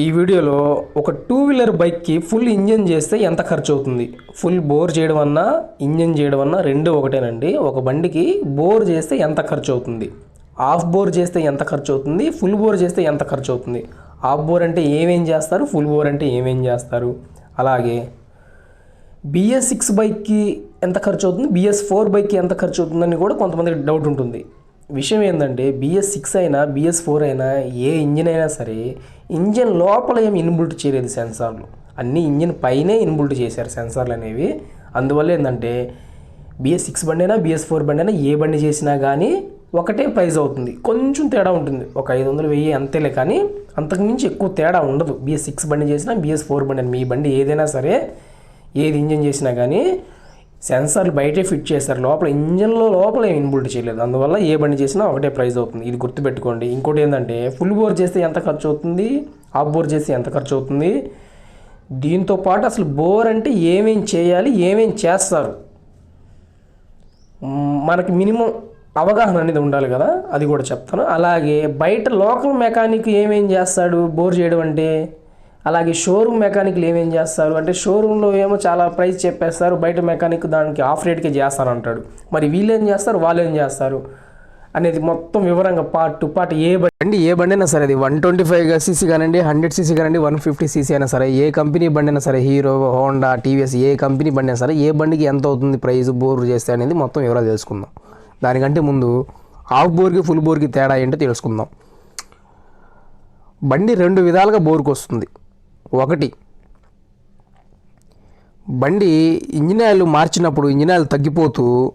ఈ వీడియోలో ఒక టూ వీలర్ బైక్కి ఫుల్ ఇంజన్ చేస్తే ఎంత ఖర్చు అవుతుంది ఫుల్ బోర్ చేయడం అన్నా ఇంజన్ చేయడం అన్నా రెండు ఒకటేనండి. ఒక బండికి బోర్ చేస్తే ఎంత ఖర్చు అవుతుంది హాఫ్ బోర్ చేస్తే ఎంత ఖర్చు అవుతుంది ఫుల్ బోర్ చేస్తే ఎంత ఖర్చు అవుతుంది హాఫ్ బోర్ అంటే ఏమేం చేస్తారు? ఫుల్ బోర్ అంటే ఏమేం చేస్తారు? అలాగే బిఎస్ సిక్స్ బైక్కి ఎంత ఖర్చు అవుతుంది బిఎస్ ఫోర్ బైక్కి ఎంత ఖర్చు అవుతుందని కూడా కొంతమందికి డౌట్ ఉంటుంది. విషయం ఏంటంటే బిఎస్ సిక్స్ అయినా బిఎస్ ఫోర్ అయినా ఏ ఇంజిన్ అయినా సరే ఇంజిన్ లోపల ఏమి ఇన్బుల్ట్ చేయలేదు సెన్సార్లు అన్నీ ఇంజిన్ పైనే ఇన్బుల్ట్ చేశారు సెన్సార్లు అనేవి. అందువల్ల ఏంటంటే బిఎస్ సిక్స్ బండి అయినా బిఎస్ ఫోర్ బండి అయినా ఏ బండి చేసినా కానీ ఒకటే ప్రైజ్ అవుతుంది. కొంచెం తేడా ఉంటుంది. ఒక ఐదు వందలు వెయ్యి అంతేలే కానీ అంతకుమించి ఎక్కువ తేడా ఉండదు. బిఎస్ సిక్స్ బండి చేసినా బిఎస్ ఫోర్ బండి అయినా మీ బండి ఏదైనా సరే ఏది ఇంజన్ చేసినా కానీ సెన్సార్లు బయటే ఫిట్ చేస్తారు లోపల ఇంజన్లో లోపల ఏం ఇన్బుల్ట్ చేయలేదు. అందువల్ల ఏ బండి చేసినా ఒకటే ప్రైస్ అవుతుంది. ఇది గుర్తుపెట్టుకోండి. ఇంకోటి ఏంటంటే ఫుల్ బోర్ చేస్తే ఎంత ఖర్చు అవుతుంది? హాఫ్ బోర్ చేస్తే ఎంత ఖర్చు అవుతుంది? దీంతో పాటు అసలు బోర్ అంటే ఏమేం చేయాలి? ఏమేం చేస్తారు? మనకి మినిమం అవగాహన అనేది ఉండాలి కదా? అది కూడా చెప్తాను. అలాగే బయట లోకల్ మెకానిక్ ఏమేం చేస్తాడు? బోర్ చేయడం అంటే అలాగే షోరూమ్ మెకానిక్లు ఏమేం చేస్తారు? అంటే షోరూంలో ఏమో చాలా ప్రైస్ చెప్పేస్తారు బయట మెకానిక్ దానికి ఆఫ్ రేట్కే చేస్తానంటాడు. మరి వీళ్ళు ఏం చేస్తారు? వాళ్ళు ఏం చేస్తారు? అనేది మొత్తం వివరంగా పార్ట్ టు పార్ట్ ఏ బండి ఏ బండి అయినా సరే అది వన్ ట్వంటీ ఫైవ్ సీసీ కానివ్వండి హండ్రెడ్ సీసీ కానివ్వండి వన్ ఫిఫ్టీ సీసీ అయినా సరే ఏ కంపెనీ బండి అయినా సరే హీరో హోండా టీవీఎస్ ఏ కంపెనీ బండి అయినా సరే ఏ బండికి ఎంత అవుతుంది ప్రైస్ బోర్ చేస్తే అనేది మొత్తం వివరాలు తెలుసుకుందాం. దానికంటే ముందు హాఫ్ బోర్కి ఫుల్ బోర్కి తేడా ఏంటో తెలుసుకుందాం. బండి రెండు విధాలుగా బోర్కి వస్తుంది ఒకటి. బండి ఇంజిన్ ఆయిల్ మార్చినప్పుడు ఇంజిన్ ఆయిల్ తగ్గిపోతూ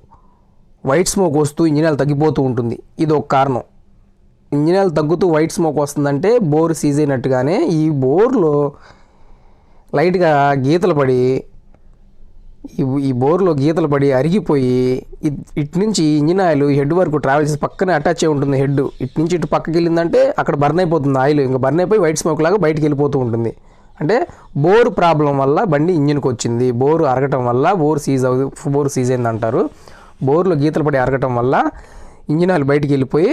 వైట్ స్మోక్ వస్తూ ఇంజిన్ ఆయిల్ తగ్గిపోతూ ఉంటుంది. ఇది ఒక కారణం. ఇంజిన్ ఆయిల్ తగ్గుతూ వైట్ స్మోక్ వస్తుందంటే బోర్ సీజ్ అయినట్టుగానే ఈ బోర్లో లైట్గా గీతలు పడి ఈ ఈ బోర్లో గీతలు పడి అరిగిపోయి ఇట్- ఇటు నుంచి ఇంజిన్ ఆయిల్ హెడ్ వరకు ట్రావెల్ చేసి పక్కనే అటాచ్ అయి ఉంటుంది హెడ్. ఇటు నుంచి ఇటు పక్కకి వెళ్ళిందంటే అక్కడ బర్న్ అయిపోతుంది ఆయిల్. ఇంకా బర్న్ అయిపోయి వైట్ స్మోక్ లాగా బయటకు వెళ్ళిపోతూ ఉంటుంది. అంటే బోర్ ప్రాబ్లం వల్ల బండి ఇంజిన్కి వచ్చింది బోరు అరగటం వల్ల బోర్ సీజ్ అవు బోర్ సీజ్ అయింది అంటారు బోర్లో గీతలు పడి అరగటం వల్ల ఇంజిన్ ఆయిల్ బయటికి వెళ్ళిపోయి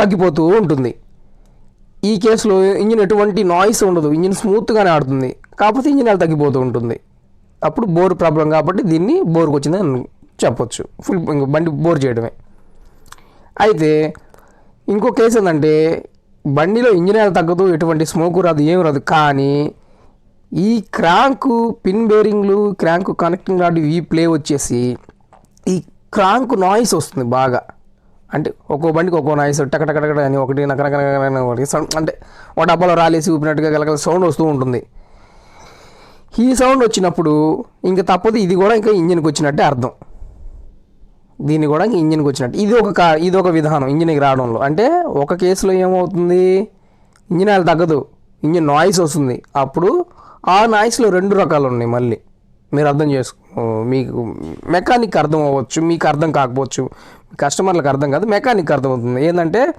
తగ్గిపోతూ ఉంటుంది. ఈ కేసులో ఇంజిన్ ఎటువంటి నాయిస్ ఉండదు. ఇంజిన్ స్మూత్గానే ఆడుతుంది. కాకపోతే ఇంజిన్ ఆయిల్ తగ్గిపోతూ ఉంటుంది. అప్పుడు బోర్ ప్రాబ్లం కాబట్టి దీన్ని బోర్కి వచ్చిందని చెప్పొచ్చు. ఫుల్ ఇంక బండి బోర్ చేయడమే. అయితే ఇంకో కేసు ఏంటంటే బండిలో ఇంజిన్ ఆయిల్ తగ్గదు ఎటువంటి స్మోక్ రాదు ఏం రాదు. కానీ ఈ క్రాంకు పిన్ బేరింగ్లు క్రాంకు కనెక్టింగ్ రాడ్ ఈ ప్లే వచ్చేసి ఈ క్రాంక్ నాయిస్ వస్తుంది బాగా. అంటే ఒక్కో బండికి ఒక్కో నాయిస్ టక అని ఒకటి నకనక ఒకటి సౌండ్ అంటే ఒక డబ్బాలో రాలేసి ఊపినట్టుగా గలగల సౌండ్ వస్తూ ఉంటుంది. ఈ సౌండ్ వచ్చినప్పుడు ఇంకా తప్పదు ఇది కూడా ఇంకా ఇంజిన్కి వచ్చినట్టే అర్థం. దీన్ని కూడా ఇంకా ఇంజిన్కి వచ్చినట్టు. ఇది ఒక కా ఇది ఒక విధానం ఇంజిన్కి రావడంలో. అంటే ఒక కేసులో ఏమవుతుంది? ఇంజిన్ ఆయిల్ తగ్గదు. ఇంజిన్ నాయిస్ వస్తుంది. అప్పుడు ఆ నాయిస్లో రెండు రకాలు ఉన్నాయి మళ్ళీ. మీరు అర్థం చేసుకో మీకు మెకానిక్ అర్థం అవ్వచ్చు మీకు అర్థం కాకపోవచ్చు కస్టమర్లకు అర్థం కాదు మెకానిక్ అర్థమవుతుంది ఏంటంటే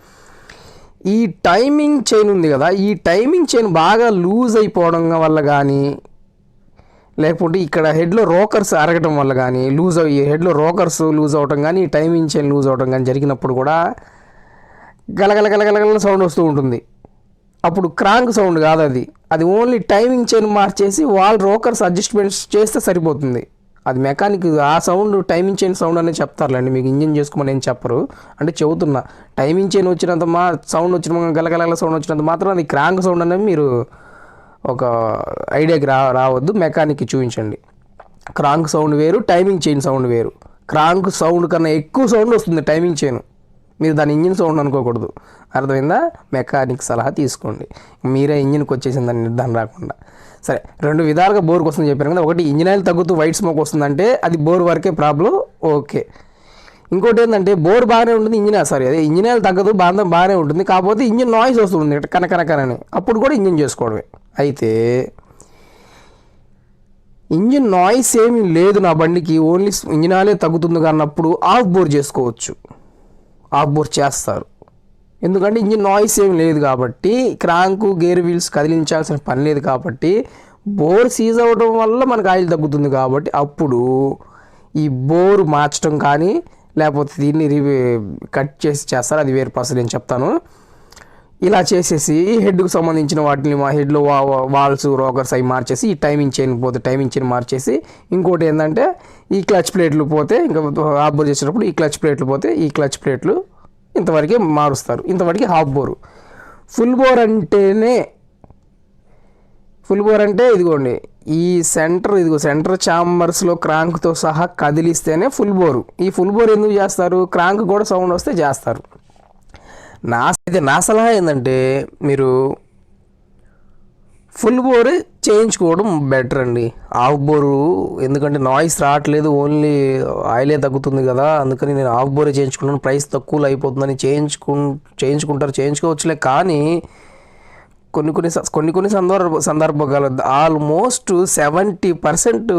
ఈ టైమింగ్ చైన్ ఉంది కదా ఈ టైమింగ్ చైన్ బాగా లూజ్ అయిపోవడం వల్ల కానీ లేకపోతే ఇక్కడ హెడ్లో రోకర్స్ అరగటం వల్ల కానీ లూజ్ అయ్యి హెడ్లో రోకర్స్ లూజ్ అవటం కానీ టైమింగ్ చైన్ లూజ్ అవటం కానీ జరిగినప్పుడు కూడా గలగల గలగలగల సౌండ్ వస్తూ ఉంటుంది. అప్పుడు క్రాంక్ సౌండ్ కాదు అది. అది ఓన్లీ టైమింగ్ చైన్ మార్చేసి వాల్ రోకర్స్ అడ్జస్ట్మెంట్స్ చేస్తే సరిపోతుంది. అది మెకానిక్ ఆ సౌండ్ టైమింగ్ చైన్ సౌండ్ అనేది చెప్తారులేండి. మీకు ఇంజిన్ చేసుకోమని ఏం చెప్పరు. అంటే చెబుతున్నా టైమింగ్ చైన్ వచ్చినంత మా సౌండ్ వచ్చిన గలగలగల సౌండ్ వచ్చినంత మాత్రం అది క్రాంక్ సౌండ్ అనేది మీరు ఒక ఐడియాకి రా రావద్దు. మెకానిక్కి చూపించండి. క్రాంక్ సౌండ్ వేరు టైమింగ్ చైన్ సౌండ్ వేరు. క్రాంక్ సౌండ్ కన్నా ఎక్కువ సౌండ్ వస్తుంది టైమింగ్ చైన్. మీరు దాని ఇంజిన్ సౌండ్ అనుకోకూడదు. అర్థమైందా? మెకానిక్ సలహా తీసుకోండి. మీరే ఇంజిన్కి వచ్చేసింది దాని నిర్ధారణ రాకుండా. సరే రెండు విధాలుగా బోర్కి వస్తుందని చెప్పాను కదా ఒకటి ఇంజిన్ ఆయిల్ తగ్గుతూ వైట్ స్మోక్ వస్తుందంటే అది బోర్ వరకే ప్రాబ్లం ఓకే. ఇంకోటి ఏంటంటే బోర్ బాగానే ఉంటుంది ఇంజిన్ సారీ అదే ఇంజిన్ ఆయిల్ తగ్గదు బాంధం బాగానే ఉంటుంది కాకపోతే ఇంజిన్ నాయిస్ వస్తుంది కనకనకనని అప్పుడు కూడా ఇంజిన్ చేసుకోవడమే. అయితే ఇంజిన్ నాయిస్ ఏమీ లేదు నా బండికి ఓన్లీ ఇంజిన్ ఆయిలే తగ్గుతుంది అన్నప్పుడు ఆఫ్ బోర్ చేసుకోవచ్చు. ఆఫ్ బోర్ చేస్తారు. ఎందుకంటే ఇంజిన్ నాయిస్ ఏమి లేదు కాబట్టి క్రాంకు గేర్ వీల్స్ కదిలించాల్సిన పని లేదు కాబట్టి బోర్ సీజ్ అవ్వడం వల్ల మనకు ఆయిల్ తగ్గుతుంది కాబట్టి అప్పుడు ఈ బోర్ మార్చడం కానీ లేకపోతే దీన్ని కట్ చేసి చేస్తారు. అది వేరే ప్రాసెస్ నేను చెప్తాను. ఇలా చేసేసి హెడ్కు సంబంధించిన వాటిని మా హెడ్లో వా వాల్స్ రోకర్స్ అవి మార్చేసి ఈ టైమింగ్ చైన్ పోతే టైమింగ్ చైన్ మార్చేసి ఇంకోటి ఏంటంటే ఈ క్లచ్ ప్లేట్లు పోతే ఇంకా హాఫ్ బోర్ చేసేటప్పుడు ఈ క్లచ్ ప్లేట్లు పోతే ఈ క్లచ్ ప్లేట్లు ఇంతవరకే మారుస్తారు. ఇంతవరకు హాఫ్ బోరు. ఫుల్ బోర్ అంటేనే ఫుల్ బోర్ అంటే ఇదిగోండి ఈ సెంటర్ ఇదిగో సెంటర్ ఛాంబర్స్లో క్రాంక్తో సహా కదిలిస్తేనే ఫుల్ బోరు. ఈ ఫుల్ బోర్ ఎందుకు చేస్తారు? క్రాంక్ కూడా సౌండ్ వస్తే చేస్తారు. నా అయితే నా సలహా ఏంటంటే మీరు ఫుల్ బోర్ చేయించుకోవడం బెటర్ అండి. ఆఫ్ బోరు ఎందుకంటే నాయిస్ రావట్లేదు ఓన్లీ ఆయిలే తగ్గుతుంది కదా అందుకని నేను ఆఫ్ బోరే చేయించుకున్నాను. ప్రైస్ తక్కువలో అయిపోతుందని చేయించుకు చేయించుకుంటారు చేయించుకోవచ్చులే కానీ కొన్ని కొన్ని స- కొన్ని కొన్ని సందర్భ సందర్భాలు ఆల్మోస్ట్ సెవెంటీ పర్సెంట్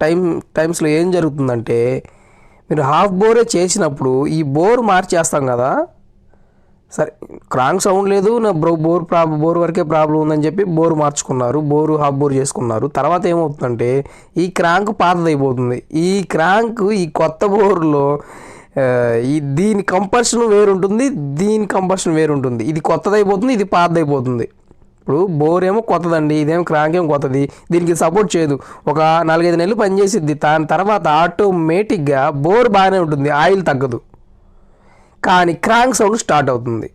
టైం టైమ్స్లో ఏం జరుగుతుందంటే మీరు హాఫ్ బోరే చేసినప్పుడు ఈ బోర్ మార్చేస్తాం కదా సరే క్రాంక్ సౌండ్ లేదు నా బ్రో బోర్ ప్రాబ్లం బోర్ వరకే ప్రాబ్లం ఉందని చెప్పి బోర్ మార్చుకున్నారు బోరు హాఫ్ బోర్ చేసుకున్నారు. తర్వాత ఏమవుతుందంటే ఈ క్రాంక్ పాతదైపోతుంది. ఈ క్రాంక్ ఈ కొత్త బోర్లో ఈ దీని కంపల్షన్ వేరుంటుంది దీని కంపల్షన్ వేరుంటుంది. ఇది కొత్తదైపోతుంది ఇది పాతదైపోతుంది. ఇప్పుడు బోర్ ఏమో కొత్తదండి ఇదేమో క్రాంక్ ఏమో కొత్తది దీనికి సపోర్ట్ చేయదు. ఒక నాలుగైదు నెలలు పనిచేసిద్ది. దాని తర్వాత ఆటోమేటిక్గా బోర్ బాగానే ఉంటుంది ఆయిల్ తగ్గదు. కానీ క్రాంక్ సౌండ్ స్టార్ట్ అవుతుంది.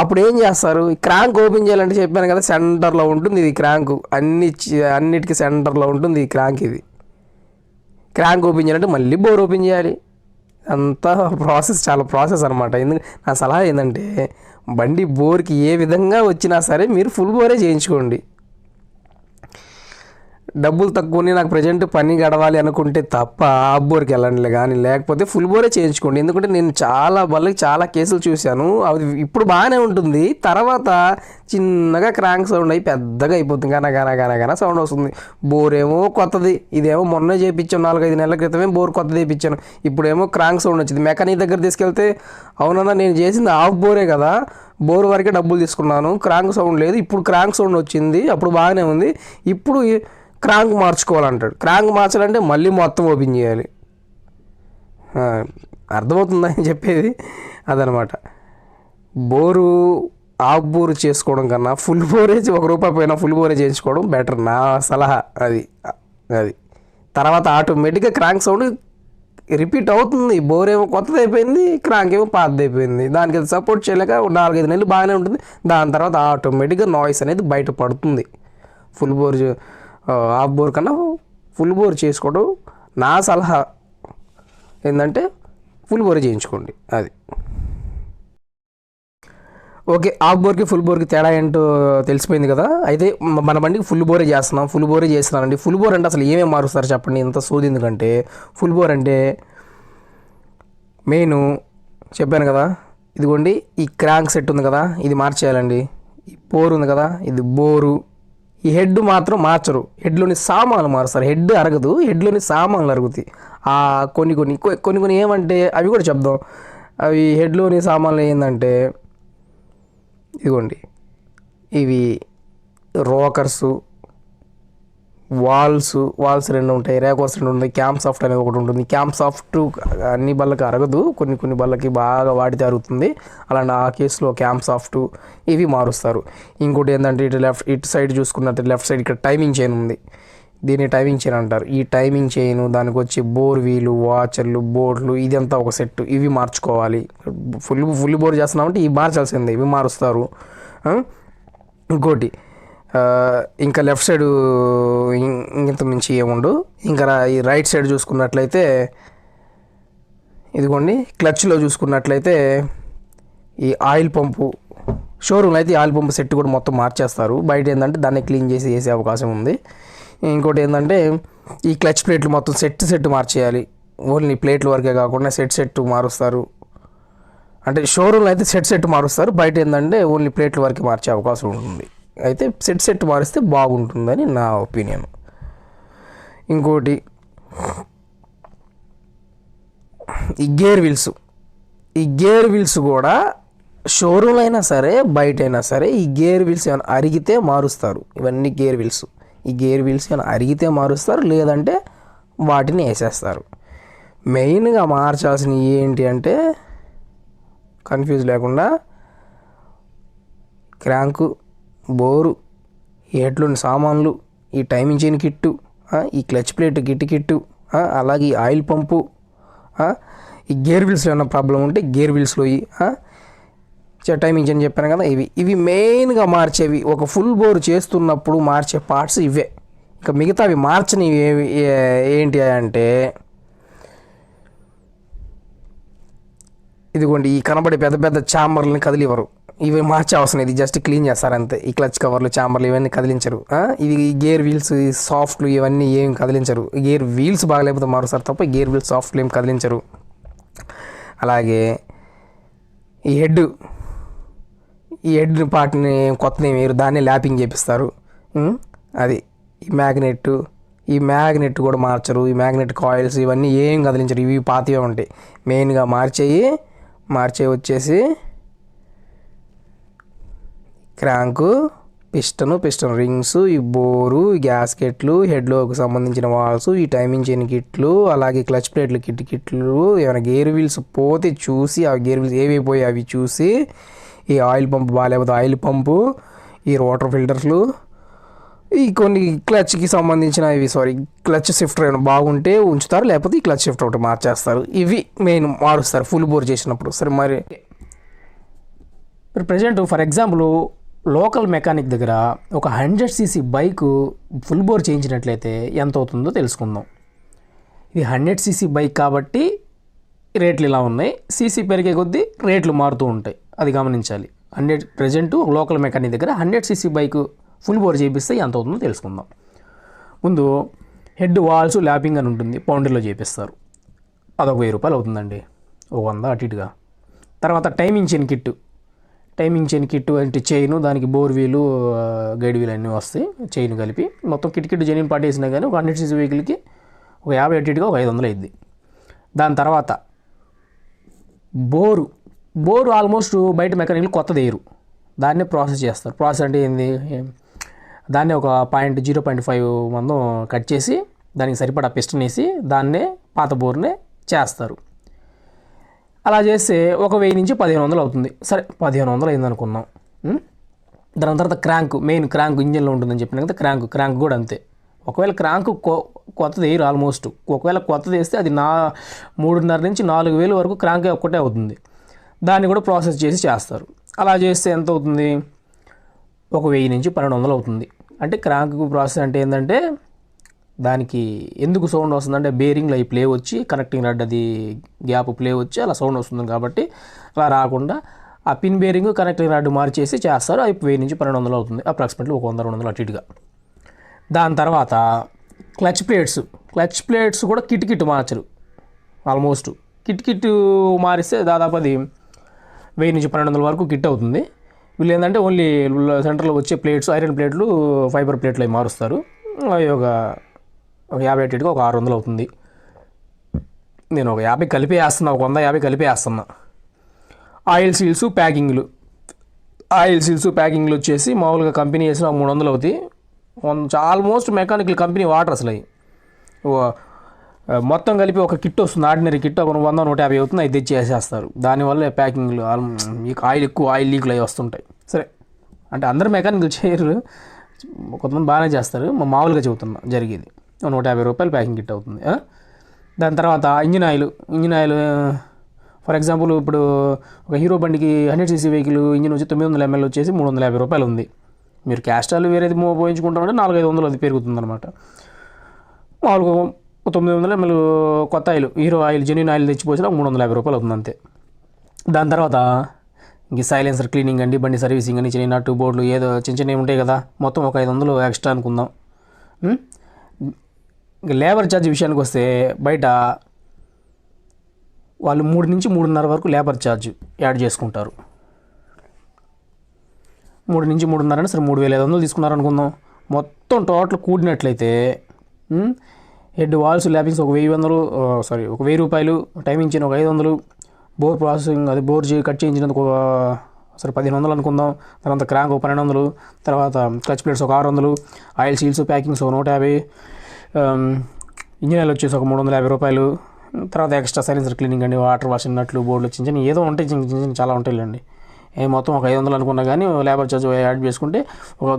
అప్పుడు ఏం చేస్తారు? క్రాంక్ ఓపెన్ చేయాలంటే చెప్పాను కదా సెంటర్లో ఉంటుంది ఇది క్రాంక్. అన్ని అన్నిటికీ సెంటర్లో ఉంటుంది ఈ క్రాంక్ ఇది. క్రాంక్ ఓపెన్ చేయాలంటే మళ్ళీ బోర్ ఓపెన్ చేయాలి. అంతా ప్రాసెస్ చాలా ప్రాసెస్ అనమాట ఎందుకు నా సలహా ఏంటంటే బండి బోర్కి ఏ విధంగా వచ్చినా సరే మీరు ఫుల్ బోరే చేయించుకోండి. డబ్బులు తక్కువని నాకు ప్రజెంట్ పని గడవాలి అనుకుంటే తప్ప ఆ బోర్కి వెళ్ళండి కానీ లేకపోతే ఫుల్ బోరే చేయించుకోండి. ఎందుకంటే నేను చాలా వాళ్ళకి చాలా కేసులు చూశాను. అది ఇప్పుడు బాగానే ఉంటుంది. తర్వాత చిన్నగా క్రాంక్ సౌండ్ అయి పెద్దగా అయిపోతుంది. గన గన గన గన సౌండ్ వస్తుంది. బోరేమో కొత్తది. ఇదేమో మొన్నే చేయించాను నాలుగైదు నెలల క్రితమే బోర్ కొత్తది చేయించాను ఇప్పుడేమో క్రాంక్ సౌండ్ వచ్చింది. మెకానిక్ దగ్గర తీసుకెళ్తే అవునన్నా నేను చేసింది ఆఫ్ బోరే కదా. బోర్ వరకే డబ్బులు తీసుకున్నాను. క్రాంక్ సౌండ్ లేదు. ఇప్పుడు క్రాంక్ సౌండ్ వచ్చింది. అప్పుడు బాగానే ఉంది. ఇప్పుడు క్రాంక్ మార్చుకోవాలంటాడు. క్రాంక్ మార్చాలంటే మళ్ళీ మొత్తం ఓపెన్ చేయాలి. అర్థమవుతుందా అని చెప్పేది అదనమాట. బోరు ఆఫ్ బోరు చేసుకోవడం కన్నా ఫుల్ బోరేజ్ ఒక రూపాయి పోయినా ఫుల్ బోరేజ్ చేయించుకోవడం బెటర్ నా సలహా అది. అది. తర్వాత ఆటోమేటిక్గా క్రాంక్ సౌండ్ రిపీట్ అవుతుంది. బోర్ ఏమో కొత్తది అయిపోయింది క్రాంక్ ఏమో పాతది అయిపోయింది దానికి అది సపోర్ట్ చేయలేక నాలుగైదు నెలలు బాగానే ఉంటుంది. దాని తర్వాత ఆటోమేటిక్గా నాయిస్ అనేది బయట పడుతుంది. ఫుల్ బోర్ హాఫ్ బోర్ కన్నా ఫుల్ బోర్ చేసుకోవడం నా సలహా ఏంటంటే ఫుల్ బోర్ చేయించుకోండి అది. ఓకే హాఫ్ బోర్కి ఫుల్ బోర్కి తేడా ఏంటో తెలిసిపోయింది కదా. అయితే మన బండికి ఫుల్ బోరే చేస్తున్నాం ఫుల్ బోరే చేస్తున్నానండి. ఫుల్ బోర్ అంటే అసలు ఏమేమి మారుస్తారు చెప్పండి ఇంత సోది ఎందుకంటే? ఫుల్ బోర్ అంటే మెయిన్ చెప్పాను కదా ఇదిగోండి ఈ క్రాంక్ సెట్ ఉంది కదా ఇది మార్చేయాలండి. ఈ బోర్ ఉంది కదా ఇది బోరు. ఈ హెడ్ మాత్రం మార్చరు. హెడ్లోని సామాన్లు మారుస్తారు. హెడ్ అరగదు హెడ్లోని సామాన్లు అరుగుతాయి. ఆ కొన్ని కొన్ని కొన్ని కొన్ని ఏమంటే అవి కూడా చెప్దాం. అవి హెడ్లోని సామాన్లు ఏంటంటే ఇదిగోండి. ఇవి రోకర్సు వాల్స్ వాల్స్ రెండు ఉంటాయి రేకోర్స్ రెండు ఉంటాయి క్యాంప్ సాఫ్ట్ అనేది ఒకటి ఉంటుంది. క్యాంప్ సాఫ్ట్ అన్ని బళ్ళకి అరగదు కొన్ని కొన్ని బళ్ళకి బాగా వాడితే అరుగుతుంది. అలాంటి ఆ కేసులో క్యాంప్ సాఫ్ట్ ఇవి మారుస్తారు. ఇంకోటి ఏంటంటే ఇటు లెఫ్ట్ ఇటు సైడ్ చూసుకున్నట్టు లెఫ్ట్ సైడ్ ఇక్కడ టైమింగ్ చైన్ ఉంది. దీన్ని టైమింగ్ చైన్ అంటారు. ఈ టైమింగ్ చైన్ దానికి వచ్చి బోర్ వీలు వాచర్లు బోర్డులు ఇదంతా ఒక సెట్. ఇవి మార్చుకోవాలి. ఫుల్ ఫుల్ బోర్ చేస్తున్నామంటే ఇవి మార్చాల్సిందే ఇవి మారుస్తారు. ఇంకోటి ఇంకా లెఫ్ట్ సైడ్ ఇంత మించి ఏముండు. ఇంకా ఈ రైట్ సైడ్ చూసుకున్నట్లయితే ఇదిగోండి క్లచ్లో చూసుకున్నట్లయితే ఈ ఆయిల్ పంపు షోరూమ్లో అయితే ఆయిల్ పంపు సెట్ కూడా మొత్తం మార్చేస్తారు. బయట ఏంటంటే దాన్ని క్లీన్ చేసి వేసే అవకాశం ఉంది. ఇంకోటి ఏంటంటే ఈ క్లచ్ ప్లేట్లు మొత్తం సెట్ సెట్ మార్చేయాలి. ఓన్లీ ప్లేట్ల వరకే కాకుండా సెట్ సెట్ మారుస్తారు. అంటే షోరూమ్లో అయితే సెట్ సెట్ మారుస్తారు. బయట ఏంటంటే ఓన్లీ ప్లేట్ల వరకే మార్చే అవకాశం ఉంటుంది. అయితే సెట్ సెట్ మారిస్తే బాగుంటుందని నా ఒపీనియన్. ఇంకోటి ఈ గేర్ వీల్స్. ఈ గేర్ వీల్స్ కూడా షోరూమ్ అయినా సరే బయట అయినా సరే ఈ గేర్ వీల్స్ ఏమైనా అరిగితే మారుస్తారు. ఇవన్నీ గేర్ వీల్స్. ఈ గేర్ వీల్స్ ఏమైనా అరిగితే మారుస్తారు లేదంటే వాటిని వేసేస్తారు. మెయిన్గా మార్చాల్సినవి ఏంటి అంటే కన్ఫ్యూజ్ లేకుండా క్రాంకు బోరు ఏట్లోని సామాన్లు ఈ టైమింగ్ చైన్ కిట్టు ఈ క్లచ్ ప్లేట్ గిట్ కిట్టు అలాగే ఈ ఆయిల్ పంపు ఈ గేర్ వీల్స్లో ఏమైనా ప్రాబ్లం ఉంటే గేర్ వీల్స్లో ఈ చ- టైమింగ్ చైన్ చెప్పాను కదా ఇవి. ఇవి మెయిన్గా మార్చేవి. ఒక ఫుల్ బోర్ చేస్తున్నప్పుడు మార్చే పార్ట్స్ ఇవే. ఇంకా మిగతావి అవి ఏవి ఏంటి అంటే ఇదిగోండి ఈ కనబడే పెద్ద పెద్ద చాంబర్లని కదిలివ్వరు. ఇవి మార్చే అవసరం ఇది జస్ట్ క్లీన్ చేస్తారు అంతే. ఈ క్లచ్ కవర్లు చాంబర్లు ఇవన్నీ కదిలించరు. ఇవి ఇది ఈ గేర్ వీల్స్ ఈ సాఫ్ట్లు ఇవన్నీ ఏం కదిలించరు. గేర్ వీల్స్ బాగలేకపోతే మారుస్తారు తప్ప గేర్ వీల్స్ సాఫ్ట్లు ఏం కదిలించరు. అలాగే ఈ హెడ్ ఈ హెడ్ పార్ట్ని కొత్తని వేరు దాన్ని ల్యాపింగ్ చేపిస్తారు. అది. ఈ మ్యాగ్నెట్ ఈ మ్యాగ్నెట్ కూడా మార్చరు. ఈ మ్యాగ్నెట్ కాయిల్స్ ఇవన్నీ ఏం కదిలించరు. ఇవి పాతవే ఉంటాయి. మెయిన్గా మార్చేయి మార్చే వచ్చేసి క్రాంకు పిస్టను పిస్టన్ రింగ్స్ ఈ బోరు గ్యాస్కెట్లు హెడ్లోకి సంబంధించిన వాల్స్ ఈ టైమింగ్ చైన్ కిట్లు అలాగే క్లచ్ ప్లేట్లు కిట్ కిట్లు ఏమైనా గేర్ వీల్స్ పోతే చూసి ఆ గేర్ వీల్స్ ఏవి పోయి అవి చూసి ఈ ఆయిల్ పంప్ బాగాలేకపోతే ఆయిల్ పంపు ఈ వాటర్ ఫిల్టర్లు ఈ కొన్ని క్లచ్కి సంబంధించిన ఇవి సారీ క్లచ్ షిఫ్ట్ ఏమైనా బాగుంటే ఉంచుతారు లేకపోతే ఈ క్లచ్ షిఫ్ట్ ఒకటి మార్చేస్తారు. ఇవి మెయిన్ మారుస్తారు ఫుల్ బోర్ చేసినప్పుడు. సరే మరి ఇప్పుడు present for example local mechanic దగ్గర ఒక hundred CC bike full bore చేయించినట్లయితే ఎంత అవుతుందో తెలుసుకుందాం. ఇది హండ్రెడ్ సీసీ బైక్ కాబట్టి రేట్లు ఇలా ఉన్నాయి. సీసీ పెరిగే కొద్దీ రేట్లు మారుతూ ఉంటాయి. అది గమనించాలి. హండ్రెడ్ ప్రజెంట్ లోకల్ మెకానిక్ దగ్గర hundred CC bike full bore చేపిస్తే ఎంత అవుతుందో తెలుసుకుందాం. ముందు హెడ్ వాల్స్ ల్యాపింగ్ అని ఉంటుంది. పౌండర్లో చేపిస్తారు. అదొక వెయ్యి రూపాయలు అవుతుందండి ఓ వంద అటు ఇటుగా. తర్వాత timing chain kit. Timing chain kit అంటే చైన్ దానికి బోర్ వీలు గైడ్ వీల్ అన్నీ వస్తాయి చైన్ కలిపి. మొత్తం కిట్ కిట్ జెన్యున్ పాటేసినా కానీ ఒక హండ్రెడ్ సీసీ వెహికల్కి ఒక యాభై అటు ఇటుగా ఒక ఐదు వందలు అయింది దాని తర్వాత బోరు బోరు ఆల్మోస్ట్ బయట మెకానిక్లు కొత్త దేయరు దాన్నే ప్రాసెస్ చేస్తారు. ప్రాసెస్ అంటే ఏంది? దాన్నే ఒక పాయింట్ జీరో పాయింట్ ఫైవ్ మందం కట్ చేసి దానికి సరిపడా పిస్టన్ వేసి దాన్నే పాత బోర్నే చేస్తారు. అలా చేస్తే ఒక వెయ్యి నుంచి పదిహేను వందలు అవుతుంది. సరే పదిహేను వందలు అయిందనుకున్నాం. దాని తర్వాత క్రాంక్ మెయిన్ క్రాంక్ ఇంజన్లో ఉంటుందని చెప్పిన కదా క్రాంక్ క్రాంక్ కూడా అంతే. ఒకవేళ క్రాంక్ కొ కొత్తది వేయరు ఆల్మోస్ట్. ఒకవేళ కొత్తది వేస్తే అది నా మూడున్నర నుంచి నాలుగు వేలు వరకు క్రాంక్ ఒక్కటే అవుతుంది. దాన్ని కూడా ప్రాసెస్ చేసి చేస్తారు. అలా చేస్తే ఎంత అవుతుంది? ఒక వెయ్యి నుంచి పన్నెండు వందలు అవుతుంది. అంటే క్రాంక్ ప్రాసెస్ అంటే ఏంటంటే దానికి ఎందుకు సౌండ్ వస్తుందంటే బేరింగ్లో ఈ ప్లే వచ్చి కనెక్టింగ్ రెడ్ అది గ్యాప్ ప్లే వచ్చి అలా సౌండ్ వస్తుంది కాబట్టి అలా రాకుండా ఆ పిన్ బేరింగ్ కనెక్టింగ్ రాడ్ మార్చేసి చేస్తారు. అవి వెయ్యి నుంచి పన్నెండు వందలు అవుతుంది. అప్రాక్సిమేట్లీ ఒక వంద రెండు వందలు అటు ఇటుగా. దాని తర్వాత క్లచ్ ప్లేట్స్ క్లచ్ ప్లేట్స్ కూడా కిట్ కిట్ మార్చరు. ఆల్మోస్ట్ కిట్ కిట్ మారిస్తే దాదాపు అది వెయ్యి నుంచి పన్నెండు వందల వరకు కిట్ అవుతుంది. వీళ్ళు ఏంటంటే ఓన్లీ సెంటర్లో వచ్చే ప్లేట్స్ ఐరన్ ప్లేట్లు ఫైబర్ ప్లేట్లు అవి మారుస్తారు. అవి ఒక ఒక యాభై అటుగా ఒక ఆరు వందలు అవుతుంది. నేను ఒక యాభై కలిపి వేస్తున్నా ఒక వంద యాభై కలిపి వేస్తున్నా. ఆయిల్ సీల్స్ ప్యాకింగ్లు. ఆయిల్ సీల్స్ ప్యాకింగ్లు వచ్చేసి మామూలుగా కంపెనీ వేసిన మూడు వందలు అవుతాయి. ఆల్మోస్ట్ మెకానికల్ కంపెనీ వాటర్ అసలు అవి. మొత్తం కలిపి ఒక కిట్ వస్తుంది ఆర్డినరీ కిట్ ఒక వంద నూట యాభై అవుతుంది అది తెచ్చి వేసేస్తారు. దానివల్ల ప్యాకింగ్లు ఆల్- మీకు ఆయిల్ ఎక్కువ ఆయిల్ లీకులు అవి వస్తుంటాయి. సరే అంటే అందరు మెకానికల్ చేయరు కొంతమంది బాగానే చేస్తారు మా మామూలుగా చెబుతున్నా జరిగేది. నూట యాభై రూపాయలు ప్యాకింగ్ కిట్ అవుతుంది దాని తర్వాత engine oil engine oil for example ఇప్పుడు ఒక హీరో బండికి హండ్రెడ్ సీసీ వెహికల్ ఇంజిన్ వచ్చి తొమ్మిది వందల ఎంఎల్ వచ్చేసి మూడు వందల యాభై రూపాయలు ఉంది. మీరు క్యాస్టాల్ వేరేది పోయించుకుంటామంటే నాలుగు ఐదు వందలు అది పెరుగుతుంది అనమాట మామూలుగా తొమ్మిది వందల ఎంఎల్ కొత్త oil Hero oil genuine oil తెచ్చిపోయినా మూడు వందల యాభై రూపాయలు అవుతుంది అంతే. దాని తర్వాత ఇంక సైలెన్సర్ క్లీనింగ్ అండి బండి సర్వీసింగ్ అని చిన్న నట్టు బోర్డులు ఏదో చిన్న చిన్నవి ఉంటాయి కదా మొత్తం ఒక ఐదు వందలు ఎక్స్ట్రా అనుకుందాం. ఇంకా లేబర్ ఛార్జ్ విషయానికి వస్తే బయట వాళ్ళు మూడు నుంచి మూడున్నర వరకు లేబర్ ఛార్జ్ యాడ్ చేసుకుంటారు. మూడు నుంచి మూడున్నర అంటే సరే మూడు వేల ఐదు వందలు తీసుకున్నారు అనుకుందాం మొత్తం టోటల్ కూడినట్లయితే హెడ్ వాల్స్ ల్యాపింగ్స్ ఒక వెయ్యి వందలు సారీ ఒక వెయ్యి రూపాయలు టైమింగ్ ఒక ఐదు వందలు బోర్ ప్రాసెసింగ్ అది బోర్ చే కట్ చేయించినందుకు ఒక సరే పదిహేను వందలు అనుకుందాం. తర్వాత క్రాంక్ ఒక పన్నెండు వందలు తర్వాత క్లచ్ ప్లేట్స్ ఒక ఆరు వందలు ఆయిల్ సీల్స్ ప్యాకింగ్స్ ఒక నూట యాభై Um, ఇంజిన్ ఆయిల్ వచ్చేసి ఒక మూడు వందల యాభై రూపాయలు తర్వాత ఎక్స్ట్రా సైలెన్సర్ క్లీనింగ్ అండి వాటర్ వాషింగ్ నట్లు బోర్డులు చిన్న చిన్న ఏదో ఉంటాయి చిన్న చిన్న చాలా ఉంటాయిలేండి. ఏ మొత్తం ఒక ఐదు వందలు అనుకున్నా కానీ లేబర్ ఛార్జ్ యాడ్ చేసుకుంటే ఒక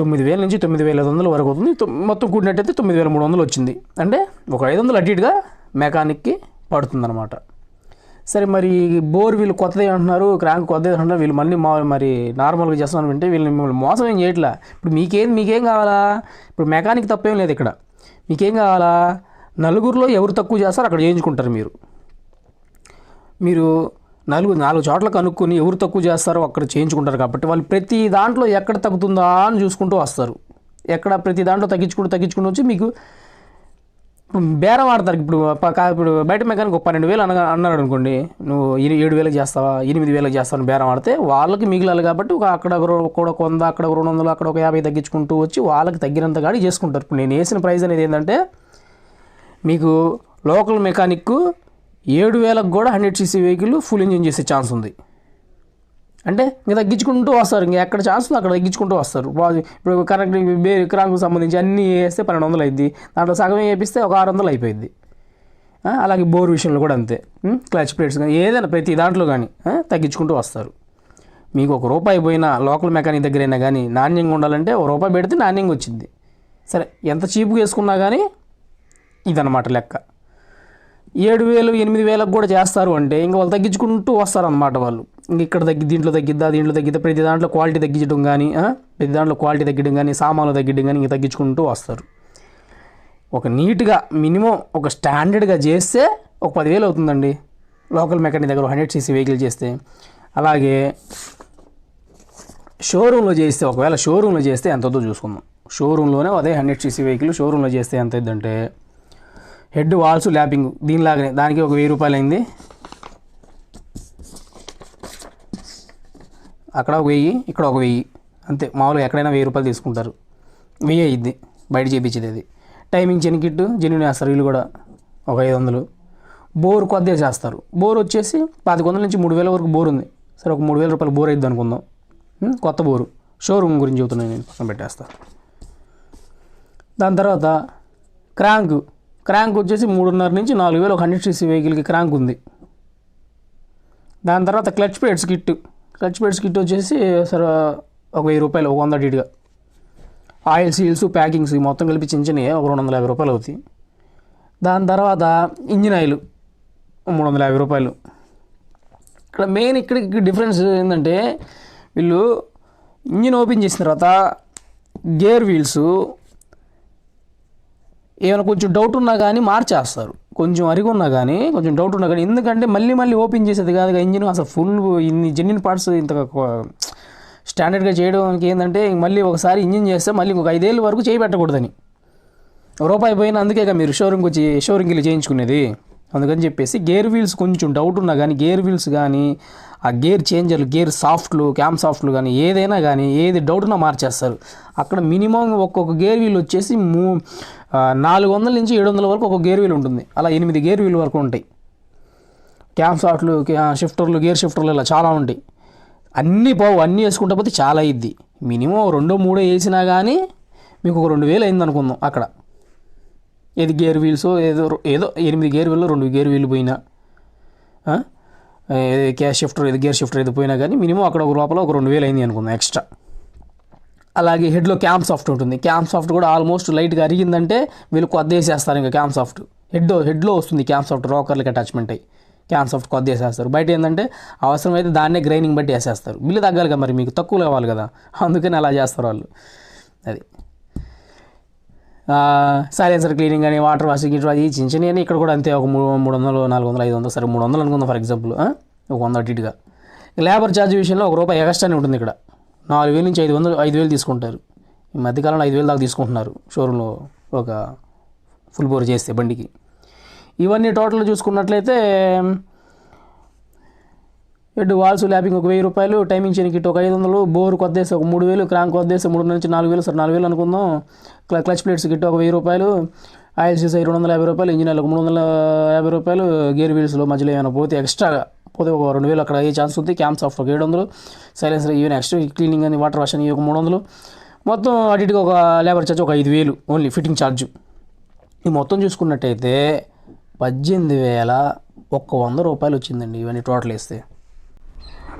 తొమ్మిది వేల నుంచి తొమ్మిది వేల ఐదు వందల వరకు అవుతుంది. మొత్తం కూడినట్టయితే తొమ్మిది వేల మూడు వందలు వచ్చింది. అంటే ఒక ఐదు వందలు అటు ఇటుగా మెకానిక్కి పడుతుందన్నమాట. సరే మరి బోర్ వీళ్ళు కొత్తది అంటున్నారు క్రాంక్ కొత్తది అంటున్నారు వీళ్ళు మళ్ళీ మా మరి నార్మల్గా చేస్తున్నాను అంటే వీళ్ళు మిమ్మల్ని మోసం ఏం చేయట్లా? ఇప్పుడు మీకేం మీకేం కావాలా? ఇప్పుడు మెకానిక్ తప్పేం లేదు ఇక్కడ. మీకేం కావాలా? నలుగురిలో ఎవరు తక్కువ చేస్తారో అక్కడ చేయించుకుంటారు మీరు. మీరు నలుగురు నాలుగు చోట్ల కనుక్కొని ఎవరు తక్కువ చేస్తారో అక్కడ చేయించుకుంటారు కాబట్టి వాళ్ళు ప్రతి దాంట్లో ఎక్కడ తగ్గుతుందా అని చూసుకుంటూ వస్తారు. ఎక్కడ ప్రతి దాంట్లో తగ్గించుకుంటూ తగ్గించుకుంటూ వచ్చి మీకు బేరం ఆడతారు ఇప్పుడు ఇప్పుడు బయట మెకానిక్ ఒక పన్నెండు వేలు అనగా అన్నాడు అనుకోండి. నువ్వు ఏడు వేలకు చేస్తావా? ఎనిమిది వేలకు చేస్తావు బేరం ఆడితే వాళ్ళకి మిగిలాలి కాబట్టి ఒక అక్కడ కూడా కొంద అక్కడ రెండు వందలు అక్కడ ఒక యాభై తగ్గించుకుంటూ వచ్చి వాళ్ళకి తగ్గినంత గాడి చేసుకుంటారు. ఇప్పుడు నేను వేసిన ప్రైస్ అనేది ఏంటంటే మీకు లోకల్ మెకానిక్ ఏడు వేలకు కూడా hundred CC vehicle full engine చేసే ఛాన్స్ ఉంది. అంటే ఇంకా తగ్గించుకుంటూ వస్తారు. ఇంకా ఎక్కడ ఛాన్స్ ఉందో అక్కడ తగ్గించుకుంటూ వస్తారు. ఇప్పుడు కరెక్ట్ బే క్రాంకు సంబంధించి అన్నీ వేస్తే పన్నెండు వందలు అయింది దాంట్లో సగం వేపిస్తే ఒక ఆరు వందలు అయిపోయింది అలాగే బోర్ విషయంలో కూడా అంతే. క్లచ్ ప్లేట్స్ కానీ ఏదైనా ప్రతి దాంట్లో కానీ తగ్గించుకుంటూ వస్తారు. మీకు ఒక రూపాయి పోయినా లోకల్ మెకానిక్ దగ్గర అయినా కానీ నాణ్యంగా ఉండాలంటే ఒక రూపాయి పెడితే నాణ్యంగా వచ్చింది. సరే ఎంత చీప్గా వేసుకున్నా కానీ ఇదన్నమాట లెక్క. ఏడు వేలు ఎనిమిది వేలకు కూడా చేస్తారు అంటే ఇంకా వాళ్ళు తగ్గించుకుంటూ వస్తారన్నమాట వాళ్ళు. ఇంక ఇక్కడ తగ్గి దీంట్లో తగ్గిద్దా దీంట్లో తగ్గిద్దా ప్రతి దాంట్లో క్వాలిటీ తగ్గించడం కానీ ప్రతి దాంట్లో క్వాలిటీ తగ్గడం కానీ సామాన్లు తగ్గడం కానీ ఇంక తగ్గించుకుంటూ వస్తారు. ఒక నీట్గా మినిమం ఒక స్టాండర్డ్గా చేస్తే ఒక పదివేలు అవుతుందండి. లోకల్ మెకానిక్ దగ్గర హండ్రెడ్ సీసీ వెహికల్ చేస్తే. అలాగే షోరూంలో చేస్తే ఒకవేళ షోరూంలో చేస్తే ఎంతో చూసుకుందాం. షోరూంలోనే అదే హండ్రెడ్ సీసీ వెహికల్ షోరూంలో చేస్తే ఎంత అయిందంటే హెడ్ వాల్స్ ల్యాపింగ్ దీనిలాగానే. దానికి ఒక వెయ్యి రూపాయలు అయింది. అక్కడ ఒక వెయ్యి ఇక్కడ ఒక వెయ్యి. అంతే. మామూలుగా ఎక్కడైనా వెయ్యి రూపాయలు తీసుకుంటారు. వెయ్యి అయ్యిద్ది బయట చేయించేది అది. టైమింగ్ చెనికిట్టు జెన్యున్ వేస్తారు. వీళ్ళు కూడా ఒక ఐదు వందలు. బోర్ కొద్దిగా చేస్తారు. బోర్ వచ్చేసి పాతిక వందల నుంచి మూడు వేల వరకు బోర్ ఉంది. సరే ఒక మూడు వేల రూపాయలు బోర్ అయింది అనుకుందాం. కొత్త బోరు. షోరూమ్ గురించి చెబుతున్నాను నేను. పక్కన పెట్టేస్తాను దాని తర్వాత క్రాంక్. క్రాంక్ వచ్చేసి మూడున్నర నుంచి నాలుగు వేలు ఒక హండ్రెడ్ సీసీ వెహికల్కి క్రాంక్ ఉంది. దాని తర్వాత clutch plates kit. Clutch plates kit వచ్చేసి సరే ఒక వెయ్యి రూపాయలు ఒక వంద ఇటుగా ఆయిల్ సీల్స్ ప్యాకింగ్స్ మొత్తం కలిపి చిన్న చిన్నవి ఒక రెండు వందల యాభై రూపాయలు అవుతాయి. దాని తర్వాత ఇంజిన్ ఆయిల్ మూడు వందల యాభై రూపాయలు. ఇక్కడ మెయిన్ ఇక్కడ డిఫరెన్స్ ఏంటంటే వీళ్ళు ఇంజిన్ ఓపెన్ చేసిన తర్వాత గేర్ వీల్స్ ఏమైనా కొంచెం డౌట్ ఉన్నా కానీ మార్చేస్తారు. కొంచెం అరిగి ఉన్నా కానీ కొంచెం డౌట్ ఉన్నా కానీ ఎందుకంటే మళ్ళీ మళ్ళీ ఓపెన్ చేసేది కాదు ఇంజిన్ అసలు ఫుల్ ఇన్ని జెన్యున్ పార్ట్స్ ఇంత స్టాండర్డ్గా చేయడానికి ఏంటంటే మళ్ళీ ఒకసారి ఇంజిన్ చేస్తే మళ్ళీ ఇంకొక ఐదేళ్ళ వరకు చేయి పెట్టకూడదని. రూపాయి పోయిన అందుకే మీరు షోరూమ్కి వచ్చి షోరూమ్కి వెళ్ళి చేయించుకునేది. అందుకని చెప్పేసి గేర్ వీల్స్ కొంచెం డౌట్ ఉన్నా కానీ గేర్ వీల్స్ కానీ ఆ గేర్ చేంజర్లు గేర్ సాఫ్ట్లు క్యామ్ సాఫ్ట్లు కానీ ఏదైనా కానీ ఏది డౌట్నా మార్చేస్తారు. అక్కడ మినిమం ఒక్కొక్క గేర్ వీల్ వచ్చేసి మూ నాలుగు వందల నుంచి ఏడు వందల వరకు ఒక గేర్ వీల్ ఉంటుంది. అలా ఎనిమిది గేర్ వీల్ వరకు ఉంటాయి. క్యామ్ సాఫ్ట్లు షిఫ్టర్లు గేర్ షిఫ్టర్లు ఇలా చాలా ఉంటాయి. అన్నీ పోవు అన్నీ వేసుకుంటే పోతే చాలా అయ్యిద్ది మినిమం రెండో మూడో వేసినా కానీ మీకు ఒక రెండు వేలు అయింది అనుకుందాం అక్కడ. ఏది గేర్ వీల్స్ ఏదో ఏదో ఎనిమిది గేర్ వీళ్ళు రెండు గేర్ వీళ్ళు పోయినా. ఏది క్యాష్ షిఫ్టర్ ఏది గేర్ షిఫ్టర్ ఏది పోయినా కానీ మినిమం అక్కడ ఒక లోపల ఒక రెండు వేలు అయింది అనుకుందాం ఎక్స్ట్రా. అలాగే హెడ్లో క్యామ్ సాఫ్ట్ ఉంటుంది. క్యామ్ సాఫ్ట్ కూడా ఆల్మోస్ట్ లైట్గా అరిగిందంటే వీళ్ళు కొద్ది వేసేస్తారు ఇంకా క్యామ్ సాఫ్ట్. హెడ్ హెడ్లో వస్తుంది క్యామ్ సాఫ్ట్ రోకర్లకి అటాచ్మెంట్ అయ్యి క్యామ్ సాఫ్ట్ కొద్ది వేసేస్తారు బయట ఏంటంటే అవసరమైతే దాన్నే గ్రైనింగ్ బట్టి వేసేస్తారు. బిల్లు తగ్గాలి కదా మరి మీకు తక్కువ కావాలి కదా. అందుకని అలా చేస్తారు వాళ్ళు. అది. సైలెన్సర్ క్లీనింగ్ అని వాటర్ వాషింగ్ ఇటు అది చిన్న చిన్న ఇక్కడ కూడా అంతే. ఒక మూడు మూడు వందలు నాలుగు వందలు ఐదు వందలు సరే మూడు వందలు అనుకుందాం ఫర్ ఎగ్జాంపుల్ ఒక వంద అటు ఇటుగా. లేబర్ ఛార్జ్ విషయంలో ఒక రూపాయి ఎక్స్ట్రానే ఉంటుంది ఇక్కడ. నాలుగు వేలు నుంచి ఐదు వందలు ఐదు వేలు తీసుకుంటారు. ఈ మధ్యకాలంలో ఐదు వేలు దాకా తీసుకుంటున్నారు షోరూంలో ఒక ఫుల్ బోర్ చేస్తే బండికి. ఇవన్నీ టోటల్ చూసుకున్నట్లయితే ఎడ్డు వాల్స్ ల్యాపింగ్ ఒక వెయ్యి రూపాయలు టైమింగ్ చేయడానికి ఒక ఐదు వందలు బోర్ కొద్దేసి ఒక మూడు వేలు క్రాంక్ కొద్దేసి మూడు నుంచి నాలుగు వేలు సార్ నాలుగు వేలు అనుకుందాం. క్ల క్లచ్ ప్లేట్స్ గిట్ట ఒక వెయ్యి రూపాయలు ఆయిల్ సీసా రెండు వందల యాభై రూపాయలు ఇంజిన్ ఒక మూడు వందల యాభై రూపాయలు గేర్ వీల్స్లో మధ్యలో ఏమైనా పోతే ఎక్స్ట్రాగా పోతే ఒక రెండు వేలు అక్కడ అయ్యే ఛాన్స్ ఉంది. క్యాంప్ సాఫ్ట్ ఒక ఏడు వందలు సైలెన్సర్ ఈవెన్ ఎక్స్ట్రా క్లీనింగ్ అని వాటర్ వాష్ అని ఒక మూడు వందలు. మొత్తం అటు ఇటుగా ఒక లేబర్ ఛార్జ్ ఒక ఐదు వేలు ఓన్లీ ఫిట్టింగ్ ఛార్జ్. ఈ మొత్తం చూసుకున్నట్టయితే పద్దెనిమిది వేల ఒక్క వంద రూపాయలు వచ్చిందండి ఇవన్నీ టోటల్ వేస్తే.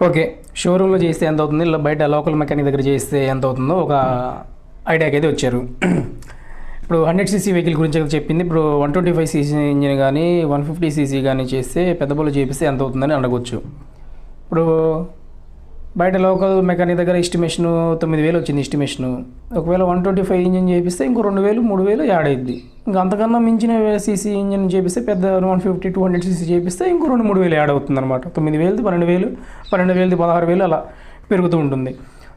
ఓకే షోరూంలో చేస్తే ఎంత అవుతుంది ఇలా బయట లోకల్ మెకానిక్ దగ్గర చేస్తే ఎంత అవుతుందో ఒక ఐడియాకి అయితే వచ్చారు. ఇప్పుడు హండ్రెడ్ సీసీ వెహికల్ గురించి చెప్పింది. ఇప్పుడు one twenty five CC engine కానీ వన్ ఫిఫ్టీ సీసీ కానీ చేస్తే పెద్ద చేపిస్తే ఎంత అవుతుందని అడగవచ్చు ఇప్పుడు బయట లోకల్ మెకానిక్ దగ్గర ఎస్టిమేషన్ తొమ్మిది వేలు వచ్చింది ఎస్టిమేషన్ ఒకవేళ వన్ ట్వంటీ ఫైవ్ ఇంజిన్ చేపిస్తే ఇంకో రెండు వేలు మూడు వేలు యాడ్ అయింది ఇంకా అంతకన్నా మించిన సీసీ ఇంజిన్ చేపిస్తే పెద్ద one fifty two hundred CC చేపిస్తే ఇంకో రెండు మూడు వేలు యాడ్ అవుతుంది అనమాట తొమ్మిది వేలది పన్నెండు వేలు పన్నెండు వేలది పదహారు వేలు అలా పెరుగుతూ ఉంటుంది.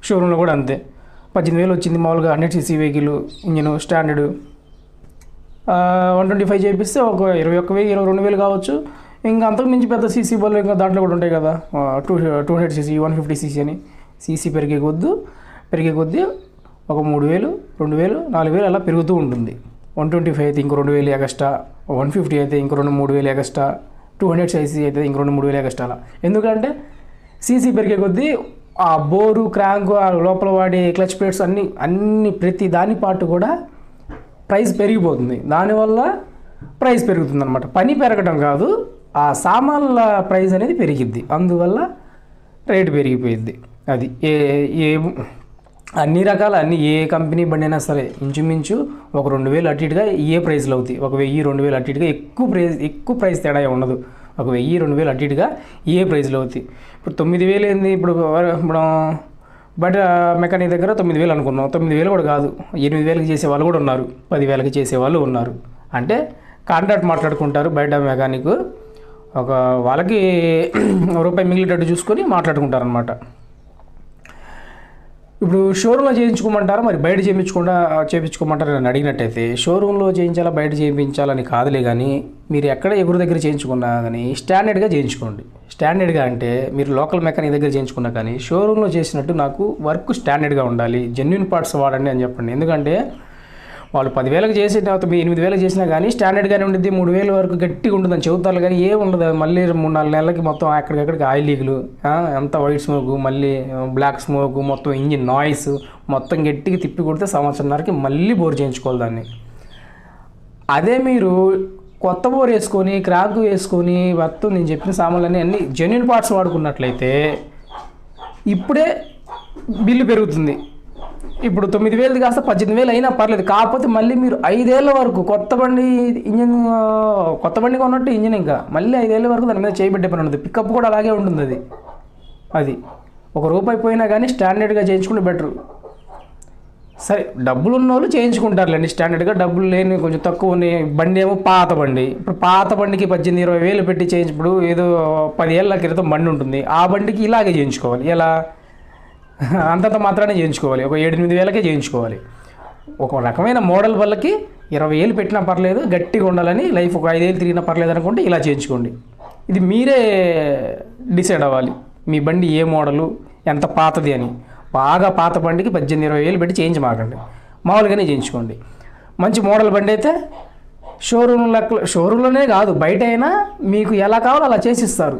షోరూంలో కూడా అంతే. పద్దెనిమిది వేలు వచ్చింది మామూలుగా hundred CC vehicle engine standard one twenty five చేపిస్తే ఒక ఇరవై ఒక్క వెయ్యి ఇరవై రెండు వేలు కావచ్చు. ఇంకా అంతకు మించి పెద్ద సీసీ బళ్ళు ఇంకా దాంట్లో కూడా ఉంటాయి కదా. Two two hundred CC one fifty CC అని. సీసీ పెరిగే కొద్దు పెరిగే కొద్దీ ఒక మూడు వేలు రెండు వేలు నాలుగు వేలు అలా పెరుగుతూ ఉంటుంది. వన్ ట్వంటీ ఫైవ్ అయితే ఇంకో రెండు వేలు ఎగస్ట్రా వన్ ఫిఫ్టీ అయితే ఇంకో రెండు మూడు వేలు ఎగస్ట్రా టూ హండ్రెడ్ సీసీ అయితే ఇంకో రెండు మూడు వేలు ఎగస్ట్రా అలా. ఎందుకంటే సీసీ పెరిగే కొద్దీ ఆ బోరు క్రాంక్ ఆ లోపల వాడే క్లచ్ ప్లేట్స్ అన్ని అన్ని ప్రతి దాని పాటు కూడా ప్రైస్ పెరిగిపోతుంది. దానివల్ల ప్రైస్ పెరుగుతుంది అనమాట పని పెరగడం కాదు. ఆ సామాన్ల ప్రైస్ అనేది పెరిగిద్ది. అందువల్ల రేటు పెరిగిపోయిద్ది అది ఏ ఏ అన్ని రకాల అన్ని ఏ కంపెనీ బండి అయినా సరే ఇంచుమించు ఒక రెండు వేలు అటు ఇటుగా ఏ ప్రైస్లు అవుతాయి? ఒక వెయ్యి రెండు వేలు అటు ఇటుగా ఎక్కువ ప్రైస్ ఎక్కువ ప్రైస్ తేడా ఉండదు. ఒక వెయ్యి రెండు వేలు అటు ఇటుగా ఏ ప్రైస్లో అవుతాయి? ఇప్పుడు తొమ్మిది వేలు ఏంది? ఇప్పుడు ఇప్పుడు బట్ మెకానిక్ దగ్గర తొమ్మిది వేలు అనుకున్నాం. తొమ్మిది వేలు కూడా కాదు. ఎనిమిది వేలకి చేసే వాళ్ళు కూడా ఉన్నారు. పది వేలకి చేసే వాళ్ళు ఉన్నారు. అంటే కాంట్రాక్ట్ మాట్లాడుకుంటారు బయట మెకానిక్. ఒక వాళ్ళకి రూపాయి మిగిలేటట్టు చూసుకొని మాట్లాడుకుంటారు అనమాట ఇప్పుడు షోరూంలో చేయించుకోమంటారా? మరి బయట చేయించకుండా చేయించుకోమంటారా నేను అడిగినట్టయితే షోరూంలో చేయించాలా బయట చేయించాలని కాదులే కానీ మీరు ఎక్కడ ఎవరి దగ్గర చేయించుకున్నా కానీ స్టాండర్డ్గా చేయించుకోండి. స్టాండర్డ్గా అంటే మీరు లోకల్ మెకానిక్ దగ్గర చేయించుకున్నా కానీ షోరూంలో చేసినట్టు నాకు వర్క్ స్టాండర్డ్గా ఉండాలి జెన్యున్ పార్ట్స్ వాడండి అని చెప్పండి. ఎందుకంటే వాళ్ళు పదివేలకు చేసిన తర్వాత ఎనిమిది వేలకు చేసినా కానీ స్టాండర్డ్గానే ఉండిద్ది. మూడు వేల వరకు గట్టిగా ఉంటుందని చెబుతారు కానీ ఏం ఉండదు. మళ్ళీ మూడు నాలుగు నెలలకి మొత్తం అక్కడికక్కడికి ఆయిల్ లీగులు అంతా వైట్ స్మోక్ మళ్ళీ బ్లాక్ స్మోక్ మొత్తం ఇంజిన్ నాయిస్ మొత్తం గట్టిగా తిప్పి కొడితే సంవత్సరంన్నరకి మళ్ళీ బోర్ చేయించుకోవాలి దాన్ని. అదే మీరు కొత్త బోర్ వేసుకొని క్రాక్ వేసుకొని మొత్తం నేను చెప్పిన సామాన్లన్నీ అన్ని జెన్యున్ పార్ట్స్ వాడుకున్నట్లయితే ఇప్పుడే బిల్లు పెరుగుతుంది. ఇప్పుడు తొమ్మిది వేలు కాస్త పద్దెనిమిది వేలు అయినా పర్లేదు. కాకపోతే మళ్ళీ మీరు ఐదేళ్ళ వరకు కొత్త బండి ఇంజిన్ కొత్త బండి కొన్నట్టు ఇంజిన్ ఇంకా. మళ్ళీ ఐదేళ్ళ వరకు దాని మీద చేయబెట్టే పని ఉంటుంది పికప్ కూడా అలాగే ఉంటుంది అది. అది. ఒక రూపాయి పోయినా కానీ స్టాండర్డ్గా చేయించుకుంటే బెటర్. సరే డబ్బులు ఉన్న వాళ్ళు చేయించుకుంటారులేండి స్టాండర్డ్గా. డబ్బులు లేని కొంచెం తక్కువ ఉన్నాయి బండి ఏమో పాత బండి. ఇప్పుడు పాత బండికి పద్దెనిమిది ఇరవై వేలు పెట్టి చేయించినప్పుడు ఏదో పది ఏళ్ళ క్రితం బండి ఉంటుంది. ఆ బండికి ఇలాగే చేయించుకోవాలి. ఎలా? అంతంత మాత్రానే చేయించుకోవాలి. ఒక ఏడెనిమిది వేలకే చేయించుకోవాలి. ఒక రకమైన మోడల్ వల్లకి ఇరవై ఏళ్ళు పెట్టినా పర్లేదు గట్టిగా ఉండాలని లైఫ్ ఒక ఐదేళ్ళు తిరిగినా పర్లేదు అనుకుంటే ఇలా చేయించుకోండి. ఇది మీరే డిసైడ్ అవ్వాలి. మీ బండి ఏ మోడలు ఎంత పాతది అని. బాగా పాత బండికి పద్దెనిమిది ఇరవై వేలు పెట్టి చేయించమాకండి. మామూలుగానే చేయించుకోండి. మంచి మోడల్ బండి అయితే షోరూమ్ లెక్క షోరూంలోనే కాదు బయట అయినా మీకు ఎలా కావాలో అలా చేసిస్తారు.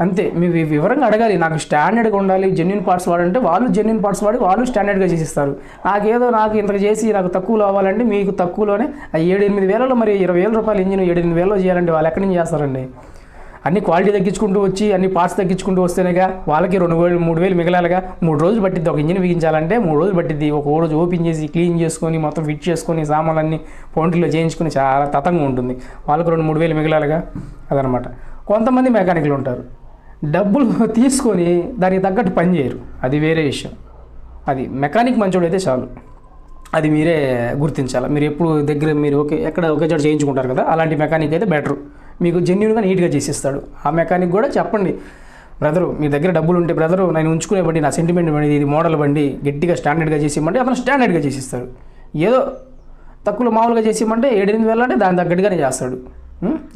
అంతే. మీ వివరంగా అడగాలి. నాకు స్టాండర్డ్గా ఉండాలి జెన్యున్ పార్ట్స్ వాడంటే వాళ్ళు జెన్యున్ పార్ట్స్ వాడి వాళ్ళు స్టాండర్డ్గా చేసిస్తారు. నాకేదో నాకు ఇంత చేసి నాకు తక్కువలో అవ్వాలంటే మీకు తక్కువలోనే ఆ ఏడు ఎనిమిది వేలలో మరి ఇరవై వేల రూపాయలు ఇంజిన్ ఏడు ఎనిమిది వేలలో చేయాలంటే వాళ్ళు ఎక్కడి నుంచి చేస్తారండి? అన్ని క్వాలిటీ తగ్గించుకుంటూ వచ్చి అన్ని పార్ట్స్ తగ్గించుకుంటూ వస్తేనేగా వాళ్ళకి రెండు వేలు మూడు వేలు మిగలాలిగా మూడు రోజులు పట్టిద్ది. ఒక ఇంజిన్ బిగించాలంటే మూడు రోజులు పట్టిద్ది. ఒక రోజు ఓపెన్ చేసి క్లీన్ చేసుకొని మొత్తం ఫిట్ చేసుకొని సామాన్లన్నీ పౌండ్రీలో చేయించుకొని చాలా తతంగా ఉంటుంది. వాళ్ళకి రెండు మూడు వేలు మిగలాలిగా అదనమాట. కొంతమంది మెకానిక్లు ఉంటారు. డబ్బులు తీసుకొని దానికి తగ్గట్టు పని చేయరు. అది వేరే విషయం. అది మెకానిక్ మంచోడు అయితే చాలు. అది మీరే గుర్తించాలి? మీరు ఎప్పుడు దగ్గర మీరు ఒకే ఎక్కడ ఒకే చోట చేయించుకుంటారు కదా అలాంటి మెకానిక్ అయితే బెటర్. మీకు జెన్యున్గా నీట్గా చేసిస్తాడు. ఆ మెకానిక్ కూడా చెప్పండి బ్రదరు మీ దగ్గర డబ్బులు ఉంటే బ్రదరు నేను ఉంచుకునే బండి నా సెంటిమెంట్ బండి ఇది మోడల్ బండి గట్టిగా స్టాండర్డ్గా చేసివ్వండి అతను స్టాండర్డ్గా చేసిస్తాడు. ఏదో తక్కువలో మామూలుగా చేసి ఏడెనిమిది వేలు అంటే దాని తగ్గట్టుగానే చేస్తాడు.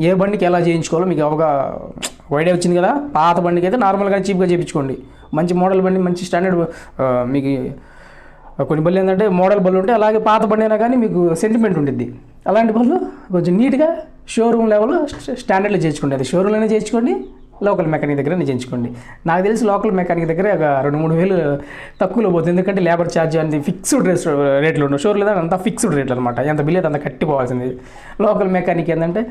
ఏ బండికి ఎలా చేయించుకోవాలో మీకు అవగా వైడే వచ్చింది కదా పాత బండికి అయితే నార్మల్గా చీప్గా చేయించుకోండి మంచి మోడల్ బండి మంచి స్టాండర్డ్ మీకు కొన్ని బళ్ళు ఏంటంటే మోడల్ బళ్ళు ఉంటే అలాగే పాత బండి అయినా కానీ మీకు సెంటిమెంట్ ఉంటుంది అలాంటి బళ్ళు కొంచెం నీట్గా షోరూమ్ లెవెల్ స్టాండర్డ్లో చేయించుకోండి. అది షోరూమ్లోనే చేయించుకోండి లోకల్ మెకానిక్ దగ్గర చేయించుకోండి. నాకు తెలిసి లోకల్ మెకానిక్ దగ్గర ఒక రెండు మూడు వేలు తక్కువలో పోతుంది. ఎందుకంటే లేబర్ ఛార్జ్ అనేది ఫిక్స్డ్ రేట్ రేట్లు ఉండవు. షోర్ లేదా అంతా ఫిక్స్డ్ రేట్లు అనమాట ఎంత బిల్ అయితే అంత కట్టిపోవాల్సింది లోకల్ మెకానిక్ ఏంటంటే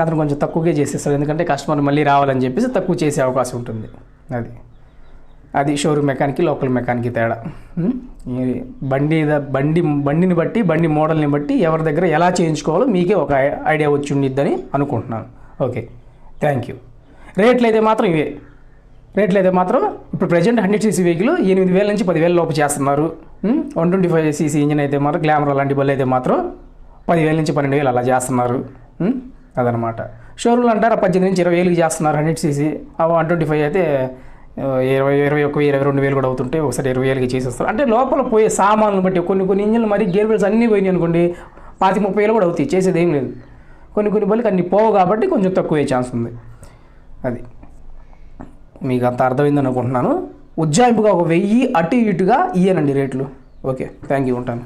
అతను కొంచెం తక్కువగా చేసేస్తాడు. ఎందుకంటే కస్టమర్ మళ్ళీ రావాలని చెప్పేసి తక్కువ చేసే అవకాశం ఉంటుంది. అది. అది షోరూమ్ మెకానిక్ లోకల్ మెకానిక్ తేడా. బండి బండి బండిని బట్టి బండి మోడల్ని బట్టి ఎవరి దగ్గర ఎలా చేయించుకోవాలో మీకే ఒక ఐడియా వచ్చి ఉండిద్దని అనుకుంటున్నాను. ఓకే. థ్యాంక్ యూ రేట్లు అయితే మాత్రం ఇవే. రేట్లు అయితే మాత్రం ఇప్పుడు ప్రజెంట్ హండ్రెడ్ సీసీ వెహికల్ ఎనిమిది వేల నుంచి పదివేల లోపు చేస్తున్నారు. One twenty five CC engine అయితే మాత్రం గ్లామర్ అలాంటి బళ్ళు అయితే మాత్రం పదివేల నుంచి పన్నెండు వేలు అలా చేస్తున్నారు. అదనమాట. షోరూమ్లు అంటారు పద్దెనిమిది నుంచి ఇరవై వేలకి చేస్తున్నారు hundred CC. One twenty five అయితే ఇరవై ఇరవై ఒక్క ఇరవై రెండు వేలు కూడా అవుతుంటే ఒకసారి ఇరవై వేలకి చేసేస్తారు. అంటే లోపల పోయే సామాన్లు బట్టి కొన్ని కొన్ని ఇంజిన్లు మరి గేర్ బెల్స్ అన్నీ పోయినాయి అనుకోండి పాతి ముప్పై వేలు కూడా అవుతాయి చేసేది ఏం లేదు. కొన్ని కొన్ని బళ్ళకి అన్ని పోవు కాబట్టి కొంచెం తక్కువే ఛాన్స్ ఉంది. అది. మీకు అంత అర్థమైందని అనుకుంటున్నాను. ఉజ్జాయింపుగా ఒక వెయ్యి అటు ఇటుగా ఇయ్యనండి రేట్లు. ఓకే థ్యాంక్ యూ ఉంటాను.